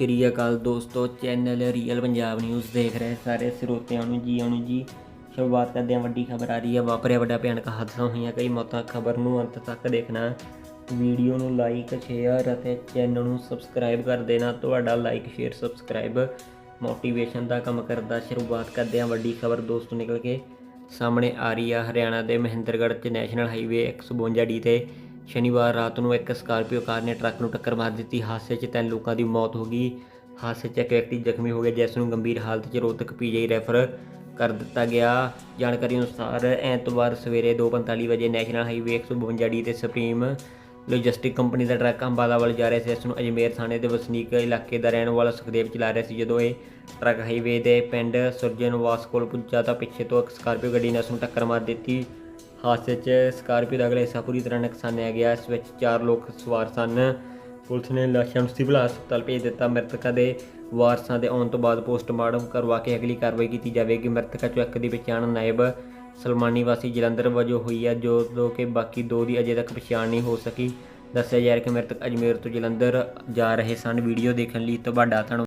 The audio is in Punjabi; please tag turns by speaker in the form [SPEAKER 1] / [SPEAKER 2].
[SPEAKER 1] ਸ੍ਰੀ ਅਕਾਲ ਦੋਸਤੋ ਚੈਨਲ ਰੀਅਲ ਪੰਜਾਬ ਨਿਊਜ਼ ਦੇਖ ਰਹੇ ਸਾਰੇ ਸਰੋਤਿਆਂ ਨੂੰ ਜੀ ਆਉਣ ਜੀ। ਸ਼ੁਰੂਆਤ ਕਰਦੇ ਹਾਂ ਵੱਡੀ ਖਬਰ ਆ ਰਹੀ ਹੈ ਵਾਪਰਿਆ ਵੱਡਾ ਭਿਆਨਕ ਹਾਦਸਾ ਹੋਈਆਂ, ਕਈ ਮੌਤਾਂ। ਖਬਰ ਨੂੰ ਅੰਤ ਤੱਕ ਦੇਖਣਾ। ਵੀਡੀਓ ਨੂੰ ਲਾਈਕ ਸ਼ੇਅਰ ਅਤੇ ਚੈਨਲ ਨੂੰ ਸਬਸਕ੍ਰਾਈਬ ਕਰ ਦੇਣਾ। ਤੁਹਾਡਾ ਲਾਈਕ ਸ਼ੇਅਰ ਸਬਸਕ੍ਰਾਈਬ ਮੋਟੀਵੇਸ਼ਨ ਦਾ ਕੰਮ ਕਰਦਾ। ਸ਼ੁਰੂਆਤ ਕਰਦੇ ਹਾਂ ਵੱਡੀ ਖਬਰ ਦੋਸਤੋ ਨਿਕਲ ਕੇ। ਸਾਹਮਣੇ ਆ ਰਹੀ ਆ ਹਰਿਆਣਾ ਦੇ ਮਹਿੰਦਰਗੜ੍ਹ 'ਚ ਨੈਸ਼ਨਲ ਹਾਈਵੇ 152 ਡੀ ਤੇ ਸ਼ਨੀਵਾਰ ਰਾਤ ਨੂੰ ਇੱਕ ਸਕਾਰਪੀਓ ਕਾਰ ਨੇ ਟਰੱਕ ਨੂੰ ਟੱਕਰ ਮਾਰ ਦਿੱਤੀ। ਹਾਦਸੇ 'ਚ ਤਿੰਨ ਲੋਕਾਂ ਦੀ ਮੌਤ ਹੋ ਗਈ। ਹਾਦਸੇ 'ਚ ਇੱਕ ਵਿਅਕਤੀ ਜ਼ਖਮੀ ਹੋ ਗਿਆ, ਜਿਸ ਨੂੰ ਗੰਭੀਰ ਹਾਲਤ 'ਚ ਰੋਹਤਕ ਪੀਜੀਆਈ ਰੈਫਰ ਕਰ ਦਿੱਤਾ ਗਿਆ। ਜਾਣਕਾਰੀ ਅਨੁਸਾਰ, ਐਤਵਾਰ ਸਵੇਰੇ 2:45 ਵਜੇ ਨੈਸ਼ਨਲ ਹਾਈਵੇ 152 ਡੀ ਤੇ ਸੁਪਰੀਮ ਲੌਜਿਸਟਿਕ ਕੰਪਨੀ ਦਾ ਟਰੱਕ ਅੰਬਾਲਾ ਵੱਲ ਜਾ ਰਿਹਾ ਸੀ ਇਸ ਨੂੰ ਅਜਮੇਰ ਥਾਣੇ ਦੇ ਵਸਨੀਕ ਇਲਾਕੇ ਦਾ ਰਹਿਣ ਵਾਲਾ ਸੁਖਦੇਵ ਚਲਾ ਰਿਹਾ ਸੀ। ਜਦੋਂ ਇਹ ਟਰੱਕ ਹਾਈਵੇ ਦੇ ਪਿੰਡ ਸੁਰਜਨਵਾਸ ਕੋਲ ਪੁੱਜਾ ਤਾਂ ਪਿੱਛੇ ਤੋਂ ਇੱਕ ਸਕਾਰਪੀਓ ਗੱਡੀ ਨੇ ਉਸ ਨੂੰ ਟੱਕਰ ਮਾਰ ਦਿੱਤੀ। ਹਾਦਸੇ 'ਚ ਸਕਾਰਪੀਓ ਦਾ ਅਗਲਾ ਹਿੱਸਾ ਪੂਰੀ ਤਰ੍ਹਾਂ ਨੁਕਸਾਨਿਆ ਗਿਆ। ਇਸ ਵਿੱਚ ਚਾਰ ਲੋਕ ਸਵਾਰ ਸਨ। ਪੁਲਿਸ ਨੇ ਲਾਸ਼ਾਂ ਨੂੰ ਸਿਵਲ ਹਸਪਤਾਲ ਭੇਜ ਦਿੱਤਾ। ਮ੍ਰਿਤਕਾਂ ਦੇ ਵਾਰਸਾਂ ਦੇ ਆਉਣ ਤੋਂ ਬਾਅਦ ਪੋਸਟਮਾਰਟਮ ਕਰਵਾ ਕੇ ਅਗਲੀ ਕਾਰਵਾਈ ਕੀਤੀ ਜਾਵੇਗੀ। ਮ੍ਰਿਤਕਾਂ ਚੋਂ ਇੱਕ ਦੀ ਪਛਾਣ ਨਾਇਬ ਸਲਮਾਨੀ ਵਾਸੀ ਜਲੰਧਰ ਵਜੋਂ ਹੋਈ ਹੈ ਜੋ ਜੋ ਕਿ ਬਾਕੀ ਦੋ ਦੀ ਅਜੇ ਤੱਕ ਪਛਾਣ ਨਹੀਂ ਹੋ ਸਕੀ। ਦੱਸਿਆ ਜਾ ਰਿਹਾ ਕਿ ਮ੍ਰਿਤਕ ਅਜਮੇਰ ਤੋਂ ਜਲੰਧਰ ਜਾ ਰਹੇ ਸਨ। ਵੀਡੀਓ ਦੇਖਣ ਲਈ ਤੁਹਾਡਾ ਧੰਨਵਾਦ।